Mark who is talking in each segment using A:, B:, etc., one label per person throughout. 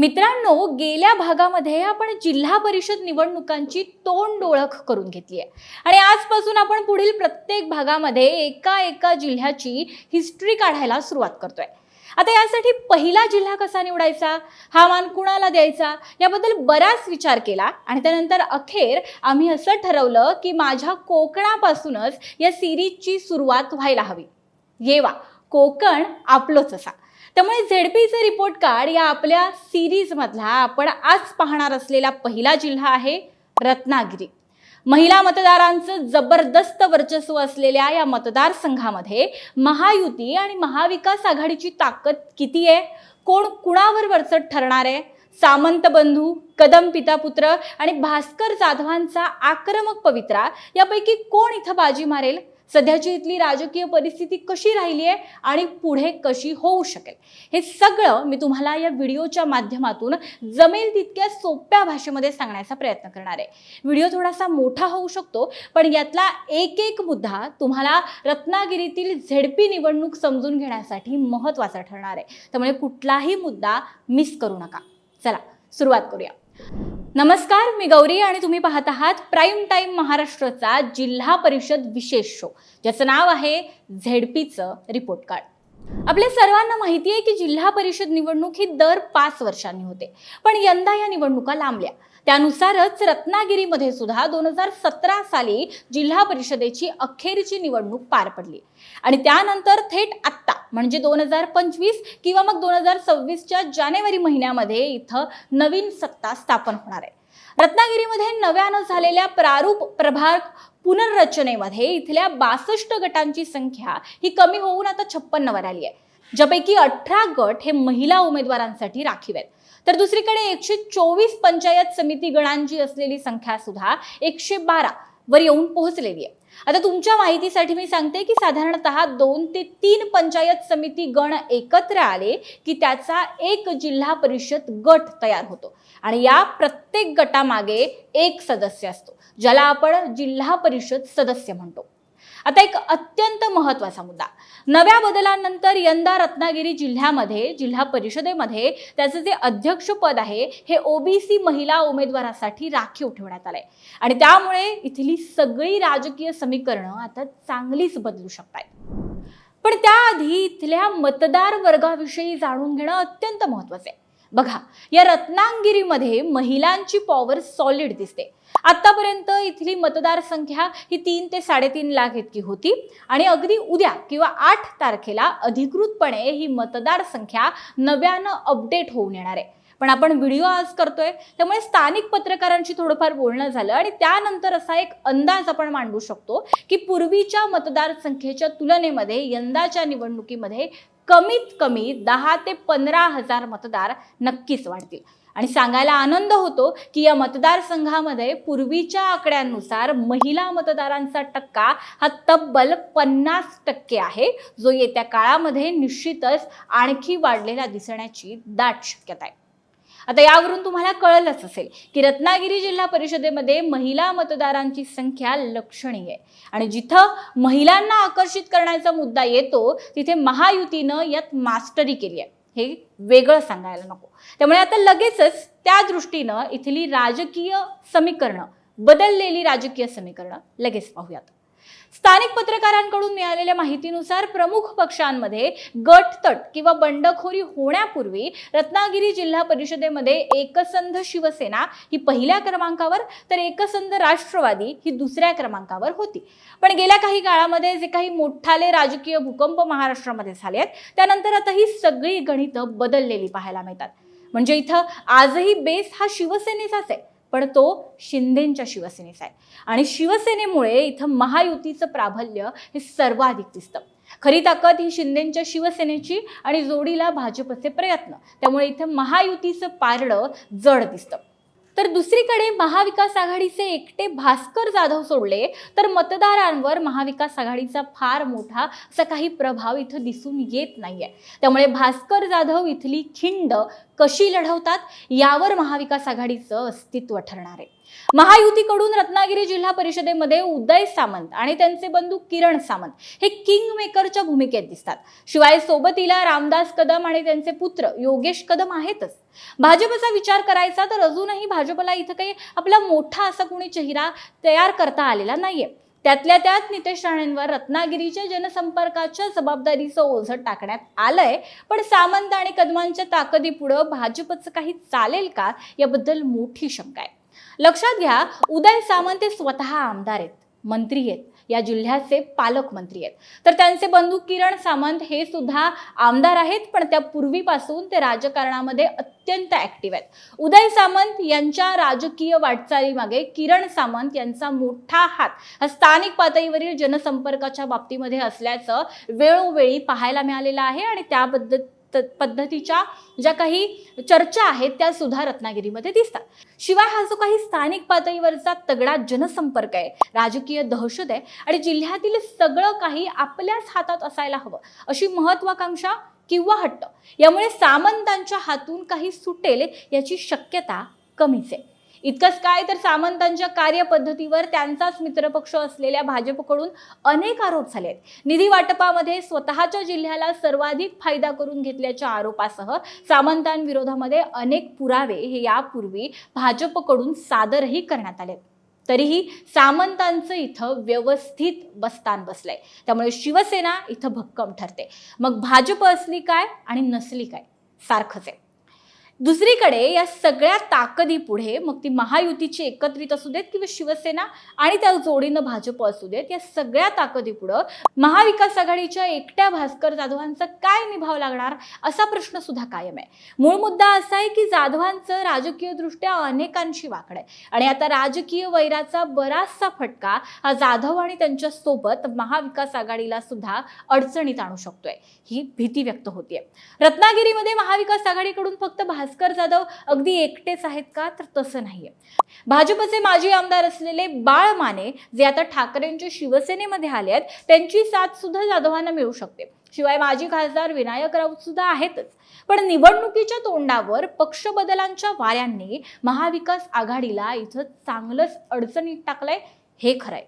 A: मित्रांनो गेल्या भागामध्ये आपण जिल्हा परिषद निवडणुकांची तोंड ओळख करून घेतली आहे. आणि आजपासून आपण पुढील प्रत्येक भागामध्ये एका एका जिल्ह्याची हिस्ट्री काढायला सुरुवात करतोय. आता यासाठी पहिला जिल्हा कसा निवडायचा? हा मान कुणाला द्यायचा? याबद्दल बराच विचार केला आणि त्यानंतर अखेर आम्ही असं ठरवलं की माझ्या कोकणापासूनच या सिरीजची सुरुवात व्हायला हवी. येवा कोकण आपलोच असा. त्यामुळे झेडपीचं रिपोर्ट कार्ड या आपल्या सिरीजमधला आपण आज पाहणार असलेला पहिला जिल्हा आहे रत्नागिरी. महिला मतदारांचं जबरदस्त वर्चस्व असलेल्या या मतदारसंघामध्ये महायुती आणि महाविकास आघाडीची ताकद किती आहे? कोण कुणावर वरचट ठरणार आहे? सामंत बंधू कदम पितापुत्र आणि भास्कर जाधवांचा आक्रमक पवित्रा यापैकी कोण इथं बाजी मारेल? सध्याची इथली राजकीय परिस्थिती कशी राहिली आहे आणि पुढे कशी होऊ शकेल? हे सगळं मी तुम्हाला या व्हिडिओच्या माध्यमातून जमेल तितक्या सोप्या भाषेमध्ये सांगण्याचा प्रयत्न करणार आहे. व्हिडिओ थोडासा मोठा होऊ शकतो पण यातला एक एक मुद्दा तुम्हाला रत्नागिरीतील झेडपी निवडणूक समजून घेण्यासाठी महत्त्वाचा ठरणार आहे. त्यामुळे कुठलाही मुद्दा मिस करू नका. चला सुरुवात करूया. नमस्कार मी गौरी आणि तुम्ही पाहत आहात प्राईम टाईम महाराष्ट्राचा जिल्हा परिषद विशेष शो ज्याचं नाव आहे झेडपीचं रिपोर्ट कार्ड आपल्या सर्वांना माहिती आहे की जिल्हा परिषद निवडणूक ही दर पाच वर्षांनी होते. पण यंदा या निवडणुका लांबल्या. त्यानुसारच रत्नागिरीमध्ये सुद्धा दोन हजार सतरा साली जिल्हा परिषदेची अखेरची निवडणूक पार पडली. आणि त्यानंतर थेट आत्ता म्हणजे दोन हजार पंचवीस किंवा मग दोन हजार सव्वीसच्या जानेवारी महिन्यामध्ये इथं नवीन सत्ता स्थापन होणार आहे. रत्नागिरीमध्ये नव्यानं झालेल्या प्रारूप प्रभाग पुनर्रचनेमध्ये इथल्या बासष्ट गटांची संख्या ही कमी होऊन आता छप्पन्नवर आली आहे. ज्यापैकी अठरा गट हे महिला उमेदवारांसाठी राखीव आहेत. तर दुसरीकडे एकशे चोवीस पंचायत समिती गणांची असलेली संख्या सुद्धा एकशे बारा वर येऊन पोहोचलेली आहे. आता तुमच्या माहितीसाठी मी सांगते की साधारणतः दोन ते तीन पंचायत समिती गण एकत्र आले की त्याचा एक जिल्हा परिषद गट तयार होतो. आणि या प्रत्येक गटामागे एक सदस्य असतो ज्याला आपण जिल्हा परिषद सदस्य म्हणतो. आता एक अत्यंत महत्त्वाचा मुद्दा. नव्या बदलानंतर यंदा रत्नागिरी जिल्ह्यामध्ये जिल्हा परिषदेमध्ये त्याचं जे अध्यक्षपद आहे हे ओबीसी महिला उमेदवारासाठी राखीव ठेवण्यात आलंय. आणि त्यामुळे इथली सगळी राजकीय समीकरणं आता चांगलीच बदलू शकतात पण त्याआधी इथल्या मतदार वर्गाविषयी जाणून घेणं अत्यंत महत्वाचं आहे. बघा या रत्नागिरीमध्ये महिलांची पॉवर सॉलिड दिसते. आतापर्यंत इथली मतदारसंख्या ही तीन ते साडेतीन लाख इतकी होती आणि अगदी उद्या किंवा आठ तारखेला अधिकृतपणे ही मतदारसंख्या नव्यानं अपडेट होऊन येणार आहे. पण आपण व्हिडिओ आज करतोय त्यामुळे स्थानिक पत्रकारांशी थोडंफार बोलणं झालं आणि त्यानंतर असा एक अंदाज आपण मांडू शकतो की पूर्वीच्या मतदारसंख्येच्या तुलनेमध्ये यंदाच्या निवडणुकीमध्ये कमीत कमी दहा ते पंधरा हजार मतदार नक्कीच वाढतील. आणि सांगायला आनंद होतो की या मतदारसंघामध्ये पूर्वीच्या आकड्यांनुसार महिला मतदारांचा टक्का हा तब्बल पन्नास टक्के आहे जो येत्या काळामध्ये निश्चितच आणखी वाढलेला दिसण्याची दाट शक्यता आहे. आता यावरून तुम्हाला कळलंच असेल की रत्नागिरी जिल्हा परिषदेमध्ये महिला मतदारांची संख्या लक्षणीय आहे. आणि जिथं महिलांना आकर्षित करण्याचा मुद्दा येतो तिथे महायुतीनं यात मास्टरी केली आहे. हे वेगळं सांगायला नको. त्यामुळे आता लगेचच त्या दृष्टीनं इथली राजकीय समीकरणं बदललेली राजकीय समीकरणं लगेच पाहूयात. स्थानिक पत्रकारांकडून मिळालेल्या माहितीनुसार प्रमुख पक्षांमध्ये गटतट किंवा बंडखोरी होण्यापूर्वी रत्नागिरी जिल्हा परिषदेमध्ये एकसंध शिवसेना ही पहिल्या क्रमांकावर तर एकसंध राष्ट्रवादी ही दुसऱ्या क्रमांकावर होती. पण गेल्या काही काळामध्ये जे काही मोठाले राजकीय भूकंप महाराष्ट्रामध्ये झाले आहेत त्यानंतर आता ही सगळी गणितं बदललेली पाहायला मिळतात. म्हणजे इथं आजही बेस हा शिवसेनेचाच आहे. पण तो शिंदेंच्या शिवसेनेचा आहे. आणि शिवसेनेमुळे इथं महायुतीचं प्राबल्य हे सर्वाधिक दिसतं. खरी ताकद ही शिंदेंच्या शिवसेनेची आणि जोडीला भाजपचे प्रयत्न. त्यामुळे इथं महायुतीचं पारडं जड दिसतं. तर दुसरीकडे महाविकास आघाडीचे एकटे भास्कर जाधव सोडले तर मतदारांवर महाविकास आघाडीचा फार मोठा असा काही प्रभाव इथं दिसून येत नाहीये. त्यामुळे भास्कर जाधव इथली खिंड कशी लढवतात यावर महाविकास आघाडीचं अस्तित्व ठरणार आहे. महायुतीकडून रत्नागिरी जिल्हा परिषदेमध्ये उदय सामंत आणि त्यांचे बंधू किरण सामंत हे किंग मेकरच्या भूमिकेत दिसतात. शिवाय सोबतीला रामदास कदम आणि त्यांचे पुत्र योगेश कदम आहेतच. भाजपचा विचार करायचा तर अजूनही भाजपला इथं काही आपला मोठा असा कोणी चेहरा तयार करता आलेला नाहीये. त्यातल्या त्यात नितेश राणेंवर रत्नागिरीच्या जनसंपर्काच्या जबाबदारीचं ओझं टाकण्यात आलंय. पण सामंत आणि कदमांच्या ताकदीपुढं भाजपचं काही चालेल का? याबद्दल मोठी शंका आहे. लक्षात घ्या उदय सामंत हे स्वतः आमदार आहेत मंत्री आहेत. या जिल्ह्याचे पालकमंत्री आहेत. तर त्यांचे बंधू किरण सामंत हे सुद्धा आमदार आहेत पण त्या पूर्वीपासून ते राजकारणामध्ये अत्यंत ऍक्टिव्ह आहेत. उदय सामंत यांच्या राजकीय वाटचालीमागे किरण सामंत यांचा मोठा हात हा स्थानिक पातळीवरील जनसंपर्काच्या बाबतीमध्ये असल्याचं वेळोवेळी पाहायला मिळालेलं आहे आणि त्याबद्दल पद्धतीच्या ज्या काही चर्चा आहेत त्या सुद्धा रत्नागिरीमध्ये दिसतात. शिवाय हा जो काही स्थानिक पातळीवरचा तगडा जनसंपर्क आहे राजकीय दहशत आहे आणि जिल्ह्यातील सगळं काही आपल्याच हातात असायला हवं अशी महत्वाकांक्षा किंवा हट्ट. यामुळे सामंतांच्या हातून काही सुटेल याची शक्यता कमीच आहे. इतकंच काय तर सामंतांच्या कार्यपद्धतीवर त्यांचाच मित्रपक्ष असलेल्या भाजपकडून अनेक आरोप झाले आहेत. निधी वाटपामध्ये स्वतःच्या जिल्ह्याला सर्वाधिक फायदा करून घेतल्याच्या आरोपासह सामंतांविरोधामध्ये अनेक पुरावे हे यापूर्वी भाजपकडून सादरही करण्यात आले तरीही सामंतांचं इथं व्यवस्थित बस्तान बसलंय. त्यामुळे शिवसेना इथं भक्कम ठरते. मग भाजप असली काय आणि नसली काय? सारखंच आहे. दुसरीकडे या सगळ्या ताकदी पुढे मग ती महायुतीची एकत्रित असू देत किंवा शिवसेना आणि त्या जोडीनं भाजप असू देत या सगळ्या ताकदी पुढं महाविकास आघाडीच्या एकट्या भास्कर जाधवांचा काय निभाव लागणार असा प्रश्न सुद्धा कायम आहे. मूळ मुद्दा असा आहे की जाधवांचं राजकीयदृष्ट्या अनेकांशी वाकड आहे. आणि आता राजकीय वैराचा बराचसा फटका हा जाधव आणि त्यांच्यासोबत महाविकास आघाडीला सुद्धा अडचणीत आणू शकतोय ही भीती व्यक्त होतीये. रत्नागिरीमध्ये महाविकास आघाडीकडून फक्त भास्कर जाधव अगदी एकटेच आहेत का? तर तसं नाहीये. भाजपचे माजी आमदार असलेले बाळ माने जे आता ठाकरेंच्या शिवसेनेमध्ये आले आहेत त्यांची साथ सुद्धा जाधवांना मिळू शकते. शिवाय माजी खासदार विनायक राऊत सुद्धा आहेतच. पण निवडणुकीच्या तोंडावर पक्ष बदलांच्या वाऱ्यांनी महाविकास आघाडीला इथं चांगलंच अडचणीत टाकलंय हे खरंय.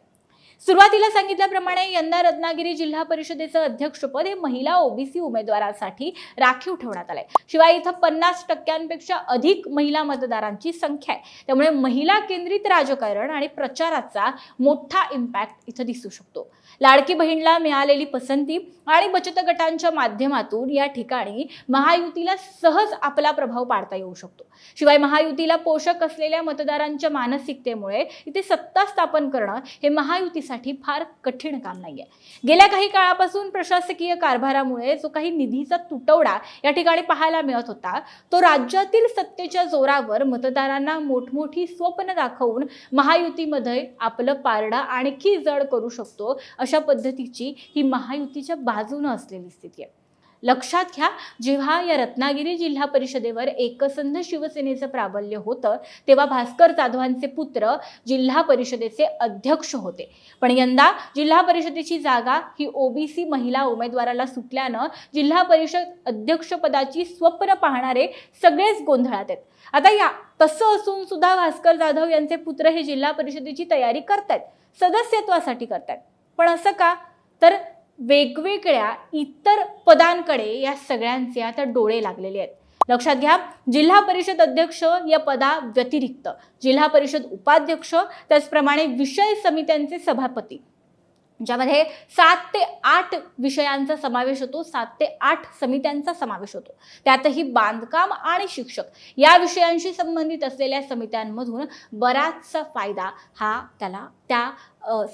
A: सुरुवातीला सांगितल्याप्रमाणे यंदा रत्नागिरी जिल्हा परिषदेचं अध्यक्षपद हे महिला ओबीसी उमेदवारांसाठी राखीव ठेवण्यात आलंय. शिवाय इथं पन्नास टक्क्यांपेक्षा अधिक महिला मतदारांची संख्या आहे. त्यामुळे महिला केंद्रित राजकारण आणि प्रचाराचा मोठा इम्पॅक्ट इथं दिसू शकतो. लाडकी बहीणला मिळालेली पसंती आणि बचत गटांच्या माध्यमातून या ठिकाणी महायुतीला सहज आपला प्रभाव पाडता येऊ शकतो. शिवाय महायुतीला पोषक असलेल्या मतदारांच्या मानसिकतेमुळे इथे सत्ता स्थापन करणं हे महायुतीसाठी फार कठीण काम नाहीये. गेल्या काही काळापासून प्रशासकीय कारभारामुळे जो काही निधीचा तुटवडा या ठिकाणी पाहायला मिळत होता तो राज्यातील सत्तेच्या जोरावर मतदारांना मोठमोठी स्वप्न दाखवून महायुतीमध्ये आपलं पारडं आणखी जड करू शकतो अशा पद्धतीची ही महायुतीच्या बाजूनं असलेली स्थिती आहे. लक्षात घ्या जेव्हा या रत्नागिरी जिल्हा परिषदेवर एकसंध शिवसेनेचं प्राबल्य होतं तेव्हा भास्कर जाधवांचे पुत्र जिल्हा परिषदेचे अध्यक्ष होते. पण यंदा जिल्हा परिषदेची जागा ही ओबीसी महिला उमेदवाराला सुटल्यानं जिल्हा परिषद अध्यक्षपदाची स्वप्न पाहणारे सगळेच गोंधळात आहेत. आता या तसं असून सुद्धा भास्कर जाधव यांचे पुत्र हे जिल्हा परिषदेची तयारी करतायत सदस्यत्वासाठी करतायत. पण असं का? तर वेगवेगळ्या इतर पदांकडे या सगळ्यांचे आता डोळे लागलेले आहेत. लक्षात घ्या जिल्हा परिषद अध्यक्ष या पदा व्यतिरिक्त जिल्हा परिषद उपाध्यक्ष त्याचप्रमाणे विषय समित्यांचे सभापती. ज्यामध्ये सात ते आठ विषयांचा समावेश होतो सात ते आठ समित्यांचा समावेश होतो. त्यातही बांधकाम आणि शिक्षक या विषयांशी संबंधित असलेल्या समित्यांमधून बराचसा फायदा हा त्याला त्या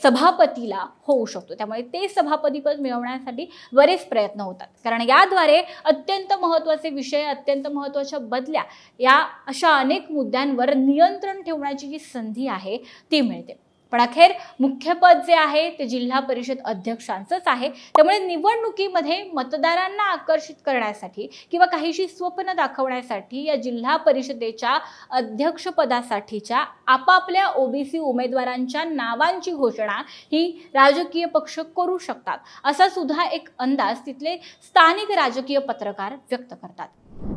A: सभापतीला होऊ शकतो. त्यामुळे ते सभापतीपद मिळवण्यासाठी बरेच प्रयत्न होतात. कारण याद्वारे अत्यंत महत्त्वाचे विषय अत्यंत महत्त्वाच्या बदल्या या अशा अनेक मुद्द्यांवर नियंत्रण ठेवण्याची जी संधी आहे ती मिळते. पण अखेर मुख्य पद जे आहे ते जिल्हा परिषद अध्यक्षांचंच आहे. त्यामुळे निवडणुकीमध्ये मतदारांना आकर्षित करण्यासाठी किंवा काहीशी स्वप्न दाखवण्यासाठी या जिल्हा परिषदेच्या अध्यक्षपदासाठीच्या आपापल्या ओबीसी उमेदवारांच्या नावांची घोषणा ही राजकीय पक्ष करू शकतात. असा सुद्धा एक अंदाज तिथले स्थानिक राजकीय पत्रकार व्यक्त करतात.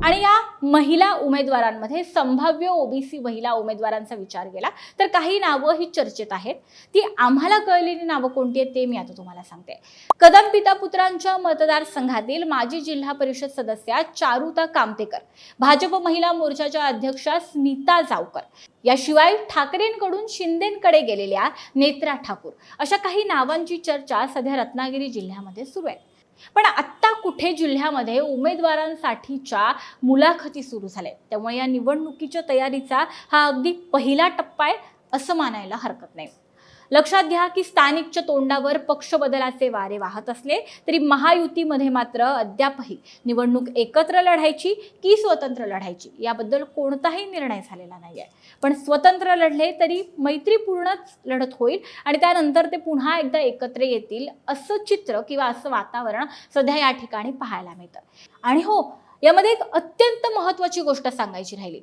A: आणि या महिला उमेदवारांमध्ये संभाव्य ओबीसी महिला उमेदवारांचा विचार केला तर काही नावं ही चर्चेत आहेत. ती आम्हाला कळलेली नावं कोणती आहेत ते मी आता तुम्हाला सांगते. कदम पिता पुत्रांच्या मतदारसंघातील माजी जिल्हा परिषद सदस्या चारुता कामतेकर भाजप महिला मोर्चाच्या अध्यक्षा स्मिता जावकर याशिवाय ठाकरेंकडून शिंदेकडे गेलेल्या नेत्रा ठाकूर अशा काही नावांची चर्चा सध्या रत्नागिरी जिल्ह्यामध्ये सुरू आहे. पण आत्ता कुठे जिल्ह्यामध्ये उमेदवारांसाठीच्या मुलाखती सुरू झाल्या. त्यामुळे या निवडणुकीच्या तयारीचा हा अगदी पहिला टप्पा आहे असं मानायला हरकत नाही. लक्षात घ्या की स्थानिकच्या तोंडावर पक्ष बदलाचे वारे वाहत असले तरी महायुतीमध्ये मात्र अद्यापही निवडणूक एकत्र लढायची की स्वतंत्र लढायची याबद्दल कोणताही निर्णय झालेला नाही आहे पण स्वतंत्र लढले तरी मैत्रीपूर्णच लढत होईल आणि त्यानंतर ते पुन्हा एकदा एकत्र येतील असं चित्र किंवा असं वातावरण सध्या या ठिकाणी पाहायला मिळतं. आणि हो यामध्ये एक अत्यंत महत्त्वाची गोष्ट सांगायची राहिली.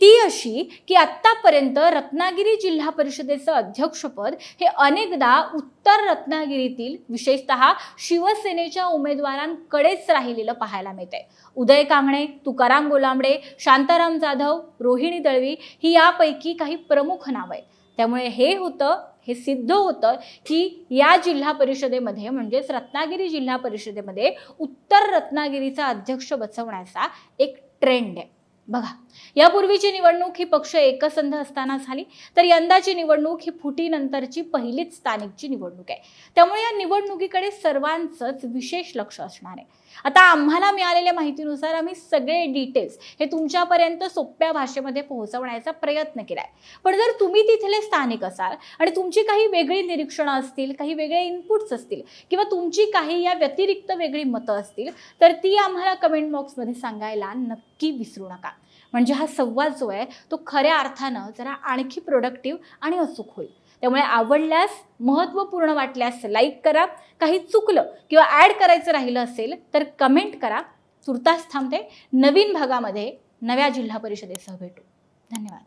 A: ती अशी की आत्तापर्यंत रत्नागिरी जिल्हा परिषदेचं अध्यक्षपद हे अनेकदा उत्तर रत्नागिरीतील विशेषतः शिवसेनेच्या उमेदवारांकडेच राहिलेलं पाहायला मिळतंय. उदय कांगणे तुकाराम गोलांबडे शांताराम जाधव रोहिणी दळवी ही यापैकी काही प्रमुख नावं आहेत त्यामुळे हे होतं हे सिद्ध होतं की या जिल्हा परिषदेमध्ये म्हणजेच रत्नागिरी जिल्हा परिषदेमध्ये उत्तर रत्नागिरीचा अध्यक्ष बसवण्याचा एक ट्रेंड आहे. बघा यापूर्वीची निवडणूक ही पक्ष एकसंध असताना झाली. तर यंदाची निवडणूक ही फुटीनंतरची पहिलीच स्थानिकची निवडणूक आहे. त्यामुळे या निवडणुकीकडे सर्वांचंच विशेष लक्ष असणार आहे. आता आम्हाला मिळालेल्या माहितीनुसार आम्ही सगळे डिटेल्स हे तुमच्यापर्यंत सोप्या भाषेमध्ये पोहोचवण्याचा प्रयत्न केला आहे पण जर तुम्ही तिथले स्थानिक असाल आणि तुमची काही वेगळी निरीक्षणं असतील काही वेगळे इनपुट्स असतील किंवा तुमची काही या व्यतिरिक्त वेगळी मतं असतील तर ती आम्हाला कमेंट बॉक्समध्ये सांगायला नक्की विसरू नका. म्हणजे हा संवाद जो आहे तो खऱ्या अर्थानं जरा आणखी प्रोडक्टिव्ह आणि अचूक होईल. त्यामुळे आवडल्यास महत्त्वपूर्ण वाटल्यास लाईक करा. काही चुकलं किंवा ॲड करायचं राहिलं असेल तर कमेंट करा. तुर्तास थांबते. नवीन भागामध्ये नव्या जिल्हा परिषदेसह भेटू. धन्यवाद.